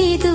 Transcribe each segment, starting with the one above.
sentido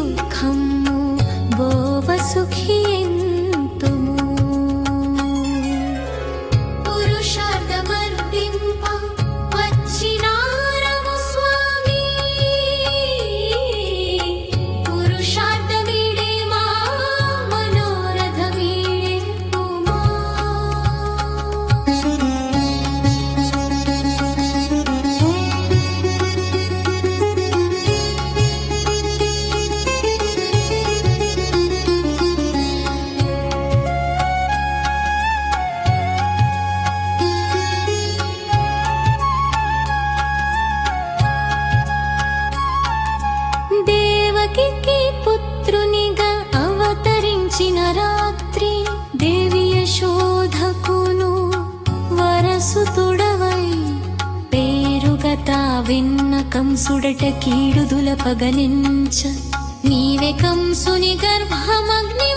వచ్చిన రాత్రి దేవి యశోధకును వరసుతుడవై పేరుగత విన్న కంసుడట కీడుదుల పగనించ నీవే కంసుని గర్భమగ్ని